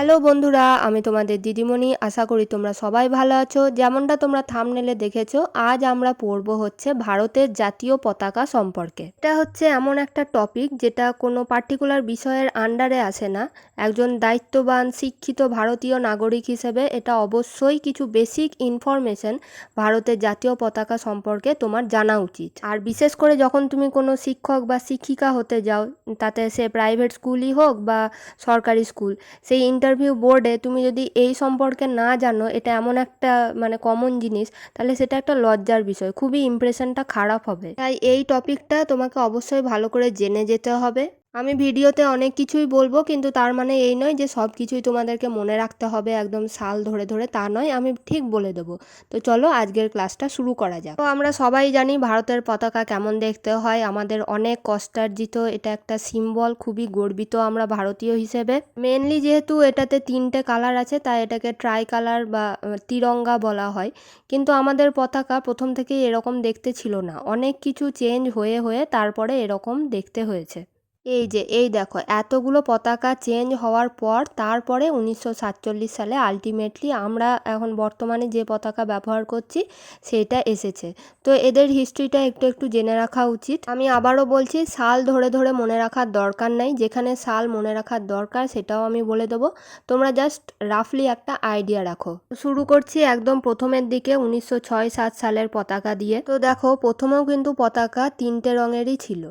Hello বন্ধুরা, আমি তোমাদের দিদিমণি। আশা করি তোমরা সবাই ভালো আছো। যেমনটা তোমরা থামনেলে দেখেছ, আজ আমরা পড়ব হচ্ছে ভারতের জাতীয় পতাকা সম্পর্কে। এটা হচ্ছে এমন একটা টপিক যেটা কোনো পার্টিকুলার বিষয়ের আন্ডারে আসে না। একজন দায়িত্ববান, শিক্ষিত ভারতীয় নাগরিক হিসেবে এটা অবশ্যই কিছু বেসিক ইনফরমেশন ভারতের জাতীয় পতাকা সম্পর্কে তোমার জানা উচিত। আর বিশেষ করে যখন তুমি কোনো শিক্ষক বা শিক্ষিকা হতে যাও, তাতে সে প্রাইভেট স্কুলই হোক বা সরকারি স্কুল সেই ইন্টারভিউ বোর্ডে তুমি যদি এই সম্পর্কে না জানো, এটা এমন একটা মানে কমন জিনিস, তাহলে সেটা একটা লজ্জার বিষয়। খুবই ইমপ্রেশনটা খারাপ হবে। তাই এই টপিকটা তোমাকে অবশ্যই ভালো করে জেনে যেতে হবে। আমি ভিডিওতে অনেক কিছুই বলব, কিন্তু তার মানে এই নয় যে সব কিছুই তোমাদেরকে মনে রাখতে হবে একদম সাল ধরে ধরে, তা নয়, আমি ঠিক বলে দেবো। তো চলো আজকের ক্লাসটা শুরু করা যাক। তো আমরা সবাই জানি ভারতের পতাকা কেমন দেখতে হয়, আমাদের অনেক কষ্টার্জিত, এটা একটা সিম্বল খুবই গর্বিত আমরা ভারতীয় হিসেবে। মেনলি যেহেতু এটাতে তিনটে কালার আছে, তাই এটাকে ট্রাই কালার বা তিরঙ্গা বলা হয়। কিন্তু আমাদের পতাকা প্রথম থেকেই এরকম দেখতে ছিল না। অনেক কিছু চেঞ্জ হয়ে হয়ে তারপরে এরকম দেখতে হয়েছে। এই যে, এই দেখো, এতগুলো পতাকা চেঞ্জ হওয়ার পর তারপরে উনিশশো সাতচল্লিশ সালে আলটিমেটলি আমরা এখন বর্তমানে যে পতাকা ব্যবহার করছি সেটা এসেছে। তো এদের হিস্ট্রিটা একটু একটু জেনে রাখা উচিত। আমি আবারও বলছি, সাল ধরে ধরে মনে রাখার দরকার নাই। যেখানে সাল মনে রাখার দরকার সেটাও আমি বলে দেবো। তোমরা জাস্ট রাফলি একটা আইডিয়া রাখো। শুরু করছি একদম প্রথমের দিকে উনিশশো ছয় সাত সালের পতাকা দিয়ে। তো দেখো, প্রথমেও কিন্তু পতাকা তিনটে রঙেরই ছিল।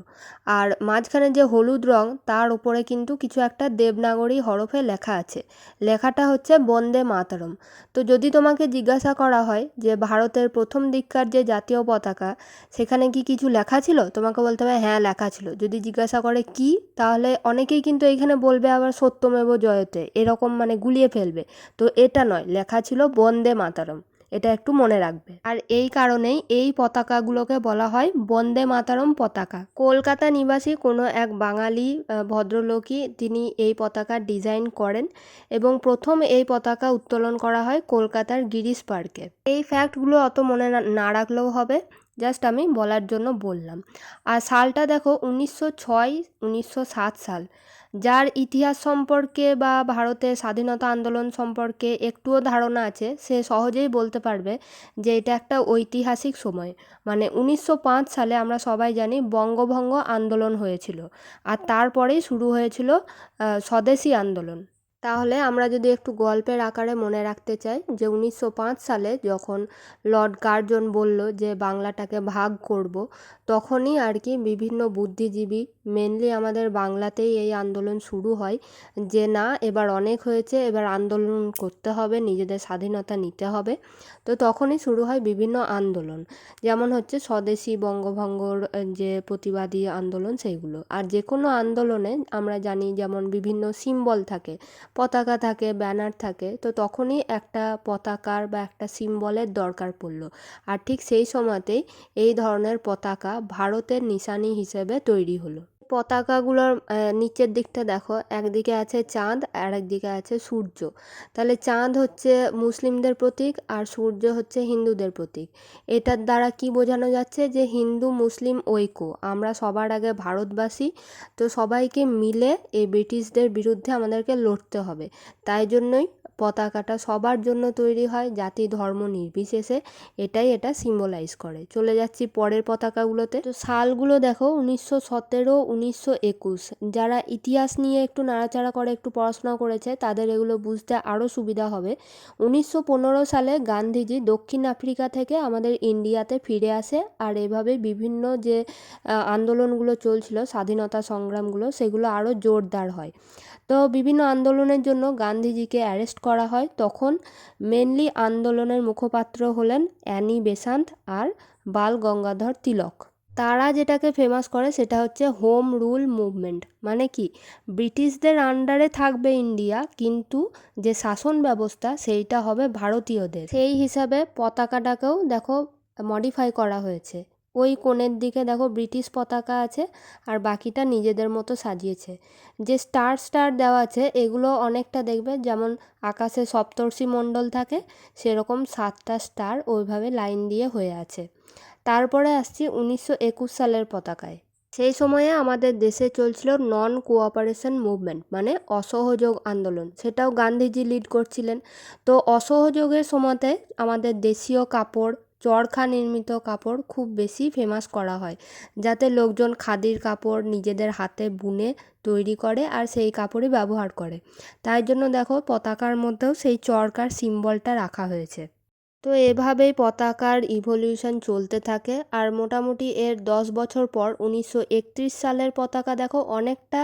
আর মাঝখানে যে হলুদ রং, তার উপরে কিন্তু কিছু একটা দেবনাগরী হরফে লেখা আছে। লেখাটা হচ্ছে বন্দে মাতরম। তো যদি তোমাকে জিজ্ঞাসা করা হয় যে ভারতের প্রথম দিককার যে জাতীয় পতাকা, সেখানে কি কিছু লেখা ছিল? তোমাকে বলতে হবে হ্যাঁ লেখা ছিল। যদি জিজ্ঞাসা করে কি, তাহলে অনেকেই কিন্তু এইখানে বলবে আবার সত্যমেব জয়তে, এরকম মানে গুলিয়ে ফেলবে। তো এটা নয়, লেখা ছিল বন্দে মাতরম। এটা একটু মনে রাখবে। আর এই কারণেই এই পতাকাগুলোকে বলা হয় বন্দে মাতারম পতাকা। কলকাতা নিবাসী কোনো এক বাঙালি ভদ্রলোকই তিনি এই পতাকা ডিজাইন করেন এবং প্রথম এই পতাকা উত্তোলন করা হয় কলকাতার গিরিশ পার্কে। এই ফ্যাক্টগুলো অত মনে না- রাখলেও হবে, জাস্ট আমি বলার জন্য বললাম। আর সালটা দেখো উনিশশো ছয়, উনিশশো সাত সাল। যার ইতিহাস সম্পর্কে বা ভারতের স্বাধীনতা আন্দোলন সম্পর্কে একটুও ধারণা আছে, সে সহজেই বলতে পারবে যে এটা একটা ঐতিহাসিক সময়। মানে উনিশশো পাঁচ সালে আমরা সবাই জানি বঙ্গভঙ্গ আন্দোলন হয়েছিল। আর তারপরেই শুরু হয়েছিল স্বদেশি স্বদেশী আন্দোলন। তাহলে আমরা যদি একটু গল্পের আকারে মনে রাখতে চাই যে উনিশশো পাঁচ সালে যখন লর্ড কার্জন বলল যে বাংলাটাকে ভাগ করব, তখনই আর কি বিভিন্ন বুদ্ধিজীবী মেনলি আমাদের বাংলাতেই এই আন্দোলন শুরু হয় যে না, এবার অনেক হয়েছে, এবার আন্দোলন করতে হবে, নিজেদের স্বাধীনতা নিতে হবে। তো তখনই শুরু হয় বিভিন্ন আন্দোলন। যেমন হচ্ছে স্বদেশি বঙ্গভঙ্গর যে প্রতিবাদী আন্দোলন, সেইগুলো। আর যে কোনো আন্দোলনে আমরা জানি যেমন বিভিন্ন সিম্বল থাকে পতাকা থাকে, ব্যানার থাকে, তো তখনই একটা পতাকার বা একটা সিম্বলের দরকার পড়ল। আর ঠিক সেই সময়তেই এই ধরনের পতাকা ভারতের নিশানি হিসেবে তৈরি হলো। পতাকাগুলোর নিচের দিকটা দেখো। একদিকে আছে চাঁদ আর একদিকে আছে সূর্য। তাহলে চাঁদ হচ্ছে মুসলিমদের প্রতীক আর সূর্য হচ্ছে হিন্দুদের প্রতীক। এটার দ্বারা কি বোঝানো যাচ্ছে যে হিন্দু, মুসলিম, ঐক্য? আমরা সবার আগে ভারতবাসী, তো সবাইকে মিলে এই ব্রিটিশদের বিরুদ্ধে আমাদেরকে লড়তে হবে। তাই জন্যই পতাকাটা সবার জন্য তৈরি হয়, জাতি ধর্ম নির্বিশেষে এটাই এটা সিম্বলাইজ করে। চলে যাচ্ছি পরের পতাকাগুলোতে। তো সালগুলো দেখো, উনিশশো সতেরো, উনিশশো একুশ। যারা ইতিহাস নিয়ে একটু নাড়াচাড়া করে, একটু পড়াশোনা করেছে, তাদের এগুলো বুঝতে আরও সুবিধা হবে। উনিশশো পনেরো সালে গান্ধীজি দক্ষিণ আফ্রিকা থেকে আমাদের ইন্ডিয়াতে ফিরে আসে, আর এভাবে বিভিন্ন যে আন্দোলনগুলো চলছিল, স্বাধীনতা সংগ্রামগুলো, সেগুলো আরও জোরদার হয়। তো বিভিন্ন আন্দোলনের জন্য গান্ধীজিকে অ্যারেস্ট করা হয়। তখন মেনলি আন্দোলনের মুখপাত্র হলেন অ্যানি বেসান্ত আর বাল গঙ্গাধর তিলক। তারা যেটাকে ফেমাস করে সেটা হচ্ছে হোম রুল মুভমেন্ট মানে কি? ব্রিটিশদের আন্ডারে থাকবে ইন্ডিয়া, কিন্তু যে শাসন ব্যবস্থা সেইটা হবে ভারতীয়দের। সেই হিসাবে পতাকাটাকেও দেখো মডিফাই করা হয়েছে। ওই কোণের দিকে দেখো ব্রিটিশ পতাকা আছে আর বাকিটা নিজেদের মতো সাজিয়েছে। যে স্টার স্টার দেওয়া আছে, এগুলো অনেকটা দেখবে, যেমন আকাশে সপ্তর্ষি মণ্ডল থাকে, সেরকম সাতটা স্টার ওইভাবে লাইন দিয়ে হয়ে আছে। তারপরে আসছি উনিশশো একুশ সালের পতাকায়। সেই সময়ে আমাদের দেশে চলছিল নন কোঅপারেশন মুভমেন্ট মানে অসহযোগ আন্দোলন। সেটাও গান্ধীজি লিড করছিলেন। তো অসহযোগের সময়তে আমাদের দেশীয় কাপড় চরখা নির্মিত কাপড় খুব বেশি ফেমাস করা হয়, যাতে লোকজন খাদির কাপড় নিজেদের হাতে বুনে তৈরি করে আর সেই কাপড়ই ব্যবহার করে। তাই জন্য দেখো, পতাকার মধ্যেও সেই চরকার সিম্বলটা রাখা হয়েছে। তো এভাবেই পতাকার ইভলিউশন চলতে থাকে। আর মোটামুটি এর দশ বছর পর উনিশশো একত্রিশ সালের পতাকা দেখো অনেকটা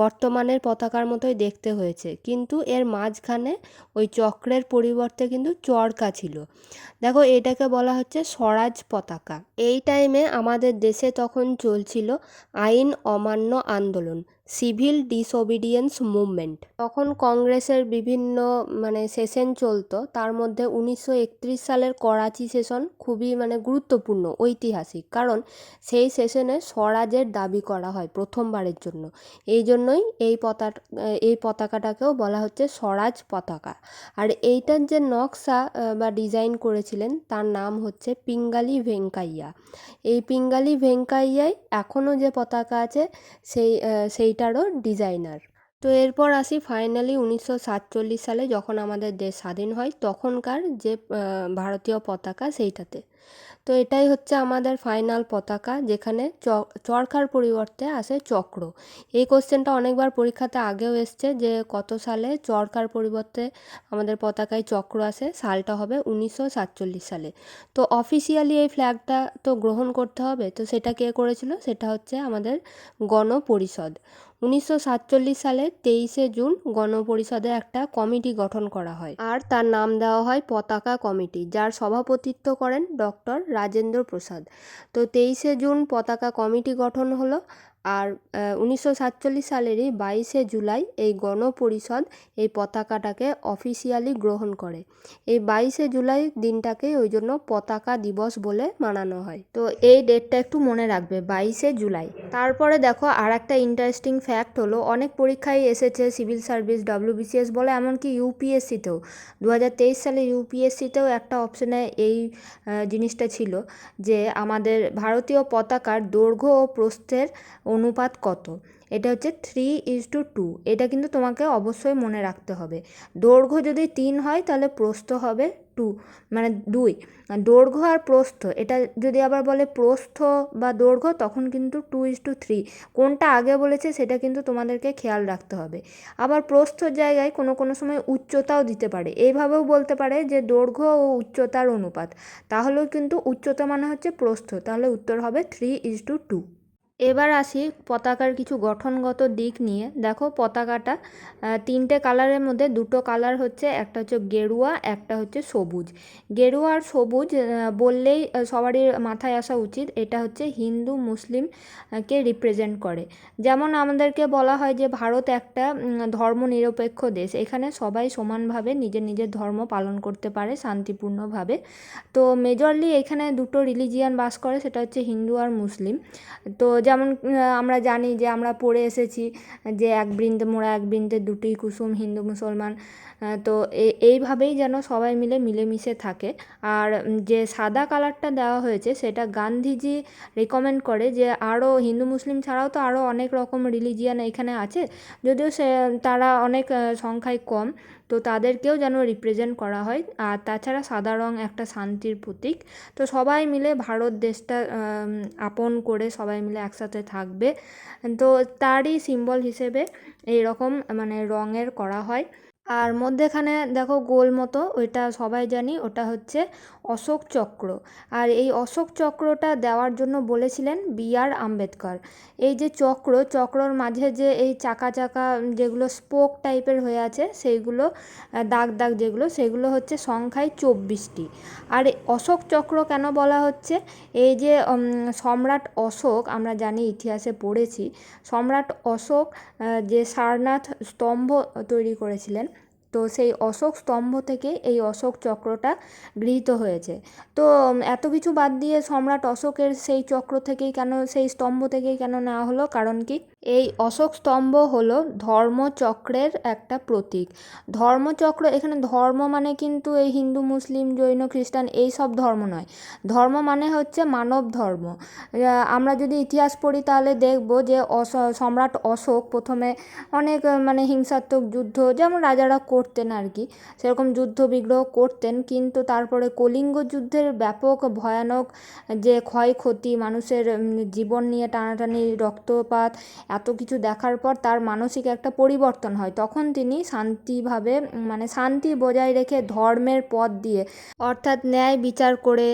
বর্তমানের পতাকার মতোই দেখতে হয়েছে। কিন্তু এর মাঝখানে ওই চক্রের পরিবর্তে কিন্তু চরকা ছিল। দেখো এটাকে বলা হচ্ছে স্বরাজ পতাকা। এই টাইমে আমাদের দেশে তখন চলছিল আইন অমান্য আন্দোলন। Civil disobedience movement. তখন কংগ্রেসের বিভিন্ন মানে সেশন চলতো। তার মধ্যে উনিশশো একত্রিশ সালের করাচি সেশন খুবই মানে গুরুত্বপূর্ণ ঐতিহাসিক। কারণ সেই সেশনে স্বরাজের দাবি করা হয় প্রথমবারের জন্য। এই জন্যই এই পতাকা এই পতাকাটাকেও বলা হচ্ছে স্বরাজ পতাকা। আর এইটার যে নকশা বা ডিজাইন করেছিলেন তার নাম হচ্ছে পিঙ্গালি ভেঙ্কাইয়া। এই পিঙ্গালি ভেঙ্কাইয়াই এখনও যে পতাকা আছে সেই আহ, সেইটারও ডিজাইনার। তো এরপর আসি ফাইনালি উনিশশো সাতচল্লিশ সালে যখন আমাদের দেশ স্বাধীন হয়, তখনকার যে ভারতীয় পতাকা সেইটাতে। তো এটাই হচ্ছে আমাদের ফাইনাল পতাকা, যেখানে চরকার পরিবর্তে আসে চক্র। এই কোশ্চেনটা অনেকবার পরীক্ষাতে আগেও এসছে যে, কত সালে চরকার পরিবর্তে আমাদের পতাকায় চক্র আসে, সালটা হবে উনিশশো সাতচল্লিশ সালে। তো অফিসিয়ালি এই ফ্ল্যাগটা তো গ্রহণ করতে হবে, তো সেটা কে করেছিল? সেটা হচ্ছে আমাদের গণপরিষদ। উনিশশো সাতচল্লিশ সালে তেইশে জুন গণপরিষদে একটা কমিটি গঠন করা হয়। আর তার নাম দেওয়া হয় পতাকা কমিটি, যার সভাপতিত্ব করেন ডক্টর রাজেন্দ্র প্রসাদ। তো তেইশে জুন পতাকা কমিটি গঠন হলো আর উনিশশো সাতচল্লিশ সালেরই বাইশে জুলাই এই গণপরিষদ এই পতাকাটাকে অফিসিয়ালি গ্রহণ করে। এই বাইশে জুলাই দিনটাকে ওই জন্য পতাকা দিবস বলে মানানো হয়। তো এই ডেটটা একটু মনে রাখবে, বাইশে জুলাই। তারপরে দেখো আর একটা ইন্টারেস্টিং ফ্যাক্ট হলো, অনেক পরীক্ষায় এসেছে সিভিল সার্ভিস ডব্লিউবিসিএস বলে, এমনকি ইউপিএসসিতেও দু হাজার তেইশ সালে ইউপিএসসিতেও একটা অপশনে এই জিনিসটা ছিল যে আমাদের ভারতীয় পতাকার দৈর্ঘ্য ও প্রস্থের অনুপাত কত? এটা হচ্ছে থ্রি ইজ টু টু এটা কিন্তু তোমাকে অবশ্যই মনে রাখতে হবে। দৈর্ঘ্য যদি তিন হয়, তাহলে প্রস্থ হবে টু মানে দুই। দৈর্ঘ্য আর প্রস্থ, এটা যদি আবার বলে প্রস্থ বা দৈর্ঘ্য, তখন কিন্তু টু ইজ টু থ্রি কোনটা আগে বলেছে, সেটা কিন্তু তোমাদেরকে খেয়াল রাখতে হবে। আবার প্রস্থর জায়গায় কোনো কোনো সময় উচ্চতাও দিতে পারে। এইভাবেও বলতে পারে যে দৈর্ঘ্য ও উচ্চতার অনুপাত। তাহলেও কিন্তু উচ্চতা মানে হচ্ছে প্রস্থ। তাহলে উত্তর হবে থ্রি ইজ টু টু এবার আসি পতাকার কিছু গঠনগত দিক নিয়ে। দেখো পতাকাটা তিনটে কালারের মধ্যে দুটো কালার হচ্ছে, একটা হচ্ছে গেরুয়া, একটা হচ্ছে সবুজ। গেরুয়া আর সবুজ বললেই সবারই মাথায় আসা উচিত, এটা হচ্ছে হিন্দু মুসলিম কে রিপ্রেজেন্ট করে। যেমন আমাদেরকে বলা হয় যে ভারত একটা ধর্মনিরপেক্ষ দেশ, এখানে সবাই সমানভাবে নিজের নিজের ধর্ম পালন করতে পারে শান্তিপূর্ণভাবে। তো মেজরলি এখানে দুটো রিলিজিয়ান বাস করে, সেটা হচ্ছে হিন্দু আর মুসলিম। তো যেমন আমরা জানি যে আমরা পড়ে এসেছি যে এক বৃন্দে মোড়া এক বৃন্দে দুটি কুসুম, হিন্দু, মুসলমান তো এইভাবেই যেন সবাই মিলে মিলেমিশে থাকে। আর যে সাদা কালারটা দেওয়া হয়েছে সেটা গান্ধীজি রেকমেন্ড করে যে আরও হিন্দু, মুসলিম ছাড়াও তো আরও অনেক রকম রিলিজিয়ান এখানে আছে, যদিও সে, তারা অনেক সংখ্যায় কম। তো তাদেরকেও যেন রিপ্রেজেন্ট করা হয়। আর তাছাড়া সাদা রং একটা শান্তির প্রতীক। তো সবাই মিলে ভারত দেশটা আপন করে সবাই মিলে একসাথে থাকবে। তো তারই সিম্বল হিসেবে এইরকম মানে রঙের করা হয়। আর মধ্যেখানে দেখো গোল মতো, ওইটা সবাই জানি, ওটা হচ্ছে অশোক চক্র। আর এই অশোক চক্রটা দেওয়ার জন্য বলেছিলেন বি আর আম্বেদকর। এই যে চক্র, চক্রর মাঝে যে এই চাকা চাকা যেগুলো স্পোক টাইপের হয়ে আছে, সেইগুলো দাগ দাগ যেগুলো, সেগুলো হচ্ছে সংখ্যায় চব্বিশটি। আর অশোক চক্র কেন বলা হচ্ছে? এই যে সম্রাট অশোক, আমরা জানি ইতিহাসে পড়েছি, সম্রাট অশোক যে সারনাথ স্তম্ভ তৈরি করেছিলেন তো সেই অশোক স্তম্ভ থেকে এই অশোক চক্রটা গৃহীত হয়েছে। তো এত কিছু বাদ দিয়ে সম্রাট অশোকের সেই চক্র থেকেই কেন, সেই স্তম্ভ থেকেই কেন নেওয়া হলো? কারণ কি এই অশোক স্তম্ভ হলো ধর্মচক্রের একটা প্রতীক। ধর্মচক্র, এখানে ধর্ম মানে কিন্তু এই হিন্দু, মুসলিম, জৈন, খ্রিস্টান এই সব ধর্ম নয়। ধর্ম মানে হচ্ছে মানব ধর্ম। আমরা যদি ইতিহাস পড়ি তাহলে দেখব যে অশ সম্রাট অশোক প্রথমে অনেক মানে হিংসাত্মক যুদ্ধ যেমন রাজারা করতেন আর কি, সেরকম যুদ্ধ বিগ্রহ করতেন, কিন্তু তারপরে কলিঙ্গ যুদ্ধের ব্যাপক, ভয়ানক যে ক্ষয়ক্ষতি, মানুষের জীবন নিয়ে টানাটানি, রক্তপাত এত কিছু দেখার পর তার মানসিক একটা পরিবর্তন হয়। তখন তিনি শান্তিভাবে মানে শান্তি বজায় রেখে ধর্মের পথ দিয়ে, অর্থাৎ ন্যায় বিচার করে,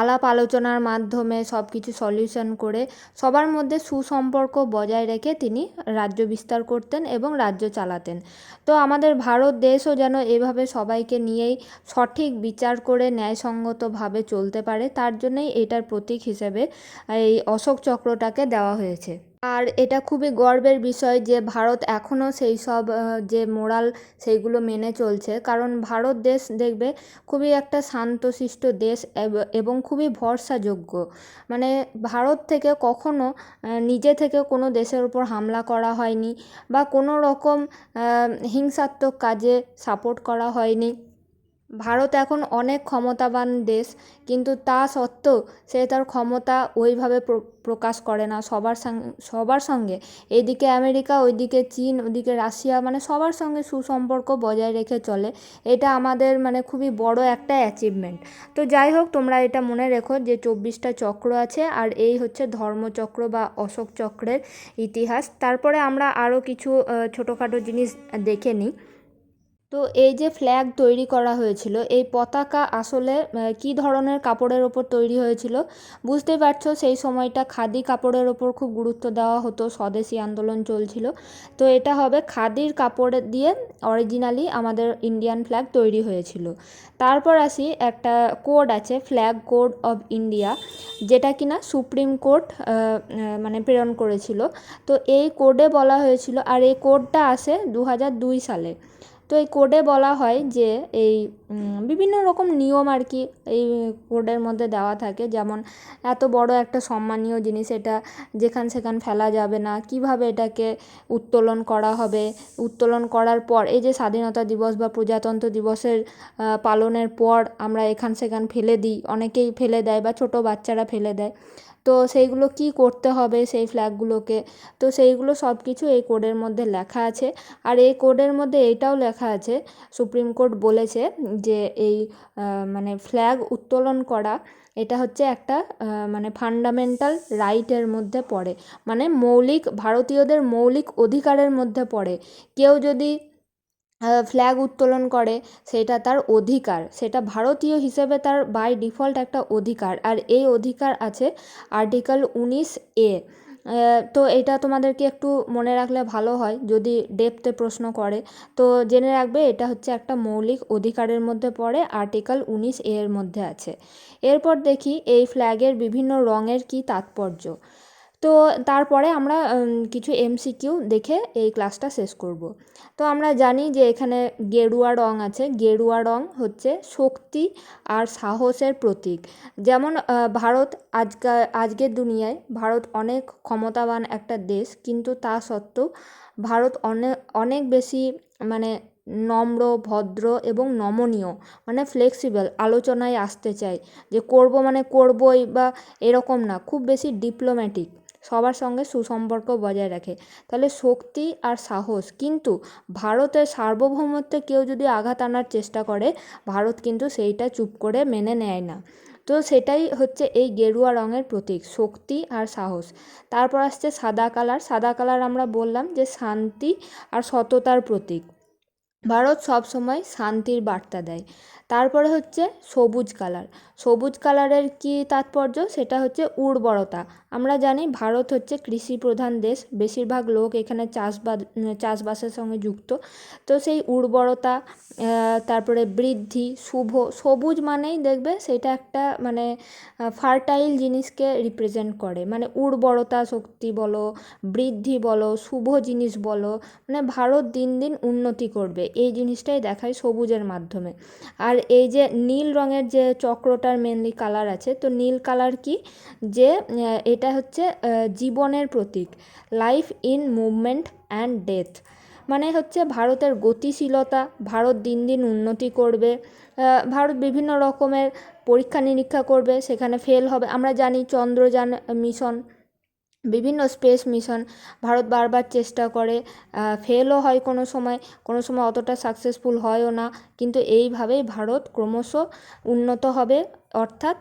আলাপ আলোচনার মাধ্যমে সব কিছু সলিউশন করে, সবার মধ্যে সুসম্পর্ক বজায় রেখে তিনি রাজ্য বিস্তার করতেন এবং রাজ্য চালাতেন। তো আমাদের ভারত দেশও যেন এভাবে সবাইকে নিয়েই সঠিক বিচার করে, ন্যায়সঙ্গতভাবে চলতে পারে, তার জন্যই এটার প্রতীক হিসেবে এই অশোক চক্রটাকে দেওয়া হয়েছে। আর এটা খুবই গর্বের বিষয় যে ভারত এখনও সেই সব যে মোরাল সেইগুলো মেনে চলছে। কারণ ভারত দেশ দেখবে খুবই একটা শান্তশিষ্ট দেশ এবং খুবই ভরসাযোগ্য। মানে ভারত থেকে কখনো নিজে থেকে কোনো দেশের উপর হামলা করা হয়নি বা কোনো রকম হিংসাত্মক কাজে সাপোর্ট করা হয়নি। ভারত এখন অনেক ক্ষমতাবান দেশ, কিন্তু তা সত্ত্বেও সে তার ক্ষমতা ওইভাবে প্র- প্রকাশ করে না সবার সবার সঙ্গে। এদিকে আমেরিকা, ওইদিকে চীন, ওদিকে রাশিয়া মানে সবার সঙ্গে সুসম্পর্ক বজায় রেখে চলে। এটা আমাদের মানে খুবই বড় একটা অ্যাচিভমেন্ট তো যাই হোক, তোমরা এটা মনে রেখো যে চব্বিশটা চক্র আছে, আর এই হচ্ছে ধর্মচক্র বা অশোক চক্রের ইতিহাস। তারপরে আমরা আরও কিছু ছোটোখাটো জিনিস দেখে নিই। তো এই যে ফ্ল্যাগ তৈরি করা হয়েছিল, এই পতাকা আসলে কী ধরনের কাপড়ের ওপর তৈরি হয়েছিল বুঝতেই পারছ? সেই সময়টা খাদি কাপড়ের ওপর খুব গুরুত্ব দেওয়া হতো, স্বদেশি আন্দোলন চলছিল। তো এটা হবে খাদির কাপড় দিয়ে অরিজিনালি আমাদের ইন্ডিয়ান ফ্ল্যাগ তৈরি হয়েছিল। তারপর আসি, একটা কোড আছে ফ্ল্যাগ কোড অফ ইন্ডিয়া যেটা কিনা সুপ্রিম কোর্ট মানে প্রেরণ করেছিল। তো এই কোডে বলা হয়েছিল, আর এই কোডটা আসে দু সালে। তো এই কোডে বলা হয় যে এই বিভিন্ন রকম নিয়ম আর কি এই কোডের মধ্যে দেওয়া থাকে। যেমন এত বড় একটা সম্মানীয় জিনিস, এটা যেখান সেখান ফেলা যাবে না। কীভাবে এটাকে উত্তোলন করা হবে? উত্তোলন করার পর, এই যে স্বাধীনতা দিবস বা প্রজাতন্ত্র দিবসের পালনের পর আমরা এখান সেখান ফেলে দিই। অনেকেই ফেলে দেয় বা ছোট বাচ্চারা ফেলে দেয়। তো সেইগুলো কি করতে হবে সেই ফ্ল্যাগগুলোকে তো সেইগুলো সব কিছু এই কোডের মধ্যে লেখা আছে। আর এই কোডের মধ্যে এইটাও লেখা আছে, সুপ্রিম কোর্ট বলেছে যে এই মানে ফ্ল্যাগ উত্তোলন করা, এটা হচ্ছে একটা মানে ফান্ডামেন্টাল রাইটের মধ্যে পড়ে। মানে মৌলিক, ভারতীয়দের মৌলিক অধিকারের মধ্যে পড়ে। কেউ যদি ফ্ল্যাগ উত্তোলন করে, সেটা তার অধিকার। সেটা ভারতীয় হিসেবে তার বাই ডিফল্ট একটা অধিকার। আর এই অধিকার আছে আর্টিকেল উনিশ এ তো এটা তোমাদেরকে একটু মনে রাখলে ভালো হয়, যদি ডেপতে প্রশ্ন করে। তো জেনে রাখবে, এটা হচ্ছে একটা মৌলিক অধিকারের মধ্যে পড়ে আর্টিকেল উনিশ এ এর মধ্যে আছে। এরপর দেখি, এই ফ্ল্যাগের বিভিন্ন রঙের কী তাৎপর্য? তো তারপরে আমরা কিছু এমসিকিউ দেখে এই ক্লাসটা শেষ করব। তো আমরা জানি যে এখানে গেরুয়া রং আছে। গেরুয়া রং হচ্ছে শক্তি আর সাহসের প্রতীক। যেমন ভারত আজকা, আজকের দুনিয়ায় ভারত অনেক ক্ষমতাবান একটা দেশ, কিন্তু তা সত্ত্বেও ভারত অনেক অনেক বেশি মানে নম্র, ভদ্র এবং নমনীয় মানে ফ্লেক্সিবল আলোচনায় আসতে চাই যে করব মানে করবই বা এরকম না, খুব বেশি ডিপ্লোম্যাটিক সবার সঙ্গে সুসম্পর্ক বজায় রাখে। তাহলে শক্তি আর সাহস, কিন্তু ভারতের সার্বভৌমত্বে কেউ যদি আঘাত আনার চেষ্টা করে, ভারত কিন্তু সেইটা চুপ করে মেনে নেয় না। তো সেটাই হচ্ছে এই গেরুয়া রঙের প্রতীক, শক্তি আর সাহস। তারপর আসছে সাদা কালার। সাদা কালার আমরা বললাম যে শান্তি আর সততার প্রতীক। ভারত সবসময় শান্তির বার্তা দেয়। তারপরে হচ্ছে সবুজ কালার। সবুজ কালারের কী তাৎপর্য? সেটা হচ্ছে উর্বরতা। আমরা জানি ভারত হচ্ছে কৃষি প্রধান দেশ। বেশিরভাগ লোক এখানে চাষবাদ, চাষবাসের সঙ্গে যুক্ত। তো সেই উর্বরতা তারপরে বৃদ্ধি, শুভ, সবুজ মানেই দেখবে সেটা একটা মানে ফার্টাইল জিনিসকে রিপ্রেজেন্ট করে। মানে উর্বরতা শক্তি বলো, বৃদ্ধি বলো, শুভ জিনিস বলো মানে ভারত দিন দিন উন্নতি করবে। এই জিনিসটাই দেখায় সবুজের মাধ্যমে। আর এই যে নীল রঙের যে চক্রটার মেনলি কালার আছে, তো নীল কালার কি? যে এটা হচ্ছে জীবনের প্রতীক life in movement and death মানে হচ্ছে ভারতের গতিশীলতা, ভারত দিন দিন উন্নতি করবে ভারত বিভিন্ন রকমের পরীক্ষা নিরীক্ষা করবে, সেখানে ফেল হবে। আমরা জানি চন্দ্রযান, মিশন বিভিন্ন স্পেস মিশন, ভারত বারবার চেষ্টা করে ফেলও হয় কোনো সময় কোনো সময় অতটা সাকসেসফুল হয়ও না, কিন্তু এইভাবেই ভারত ক্রমশ উন্নত হবে। অর্থাৎ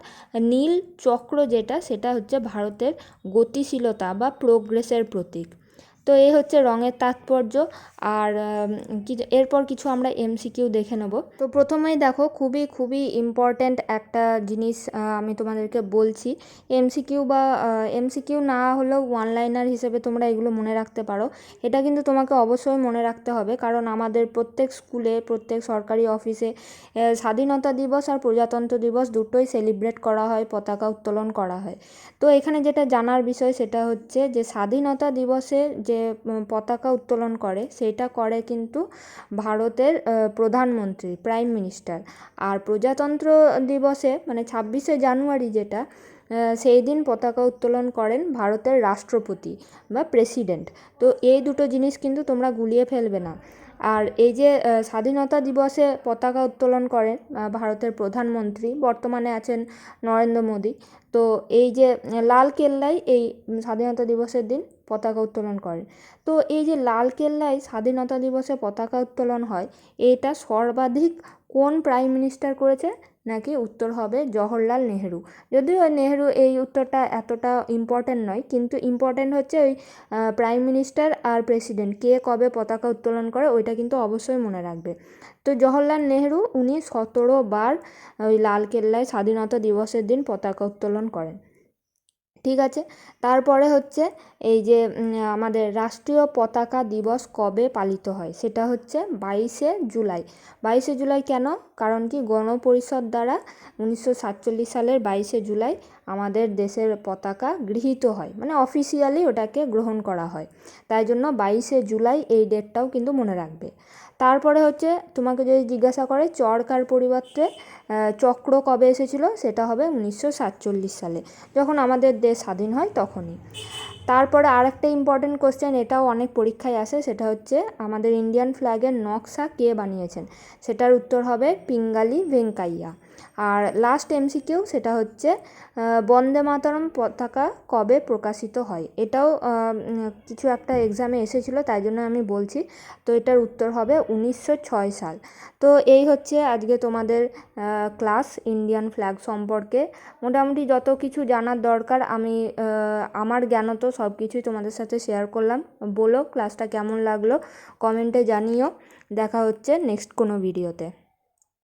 নীল চক্র যেটা, সেটা হচ্ছে ভারতের গতিশীলতা বা প্রোগ্রেসের প্রতীক। তো এই হচ্ছে রঙের তাৎপর্য আর এরপর কিছু আমরা এমসিকিউ দেখে নেব। তো প্রথমেই দেখো, খুবই খুবই ইম্পর্ট্যান্ট একটা জিনিস আমি তোমাদেরকে বলছি। এমসিকিউ বা এমসিকিউ না হলেও ওয়ান লাইনার হিসেবে তোমরা এগুলো মনে রাখতে পারো। এটা কিন্তু তোমাকে অবশ্যই মনে রাখতে হবে, কারণ আমাদের প্রত্যেক স্কুলে, প্রত্যেক সরকারি অফিসে স্বাধীনতা দিবস আর প্রজাতন্ত্র দিবস দুটোই সেলিব্রেট করা হয়, পতাকা উত্তোলন করা হয়। তো এখানে যেটা জানার বিষয় সেটা হচ্ছে যে স্বাধীনতা দিবসের যে পতাকা উত্তোলন করে সেটা করে কিন্তু ভারতের প্রধানমন্ত্রী প্রাইম মিনিস্টার আর প্রজাতন্ত্র দিবসে মানে ছাব্বিশে জানুয়ারি যেটা সেই দিন পতাকা উত্তোলন করেন ভারতের রাষ্ট্রপতি বা প্রেসিডেন্ট তো এই দুটো জিনিস কিন্তু তোমরা গুলিয়ে ফেলবে না। আর এই যে স্বাধীনতা দিবসে পতাকা উত্তোলন করেন ভারতের প্রধানমন্ত্রী, বর্তমানে আছেন নরেন্দ্র মোদী তো এই যে লাল কেল্লায় এই স্বাধীনতা দিবসের দিন পতাকা উত্তোলন করেন তো এই যে লাল কেল্লায় স্বাধীনতা দিবসে পতাকা উত্তোলন হয়, এটা সর্বাধিক কোন প্রাইম মিনিস্টার করেছে? নাকি উত্তর হবে জওহরলাল নেহেরু। যদিও নেহেরু এই উত্তরটা এতটা ইম্পর্ট্যান্ট নয়, কিন্তু ইম্পর্ট্যান্ট হচ্ছে ওই প্রাইম মিনিস্টার আর প্রেসিডেন্ট। কে কবে পতাকা উত্তোলন করে ওইটা কিন্তু অবশ্যই মনে রাখবে। তো জওহরলাল নেহেরু উনি সতেরো বার ওই লাল কেল্লায় স্বাধীনতা দিবসের দিন পতাকা উত্তোলন করেন। ঠিক আছে? তারপরে হচ্ছে এই যে আমাদের রাষ্ট্রীয় পতাকা দিবস কবে পালিত হয়? সেটা হচ্ছে বাইশে জুলাই। বাইশে জুলাই কেন? কারণ কি গণপরিষদ দ্বারা উনিশশো সাতচল্লিশ সালের বাইশে জুলাই আমাদের দেশের পতাকা গৃহীত হয়। মানে অফিসিয়ালি ওটাকে গ্রহণ করা হয়। তাই জন্য বাইশে জুলাই এই ডেটটাও কিন্তু মনে রাখবে। তারপরে হচ্ছে তোমাকে যদি জিজ্ঞাসা করে চরকার পরিবর্তে চক্র কবে এসেছিল, সেটা হবে উনিশশো সাতচল্লিশ সালে। যখন আমাদের দেশ স্বাধীন হয় তখনই। তারপরে আরেকটা ইম্পর্টেন্ট কোশ্চেন এটাও অনেক পরীক্ষায় আসে, সেটা হচ্ছে আমাদের ইন্ডিয়ান ফ্ল্যাগের নকশা কে বানিয়েছেন? সেটার উত্তর হবে পিঙ্গালি ভেঙ্কাইয়া। আর লাস্ট এমসিকিউ সেটা হচ্ছে বন্দে মাতরম পতাকা কবে প্রকাশিত হয়? এটাও কিছু একটা এক্সামে এসেছিল, তাই জন্য আমি বলছি। তো এটার উত্তর হবে উনিশশো ছয় সাল। তো এই হচ্ছে আজকে তোমাদের ক্লাস ইন্ডিয়ান ফ্ল্যাগ সম্পর্কে। মোটামুটি যত কিছু জানার দরকার, আমি আমার জ্ঞানত সব কিছুই তোমাদের সাথে শেয়ার করলাম। বলো ক্লাসটা কেমন লাগল? কমেন্টে জানিও। দেখা হচ্ছে নেক্সট কোনো ভিডিওতে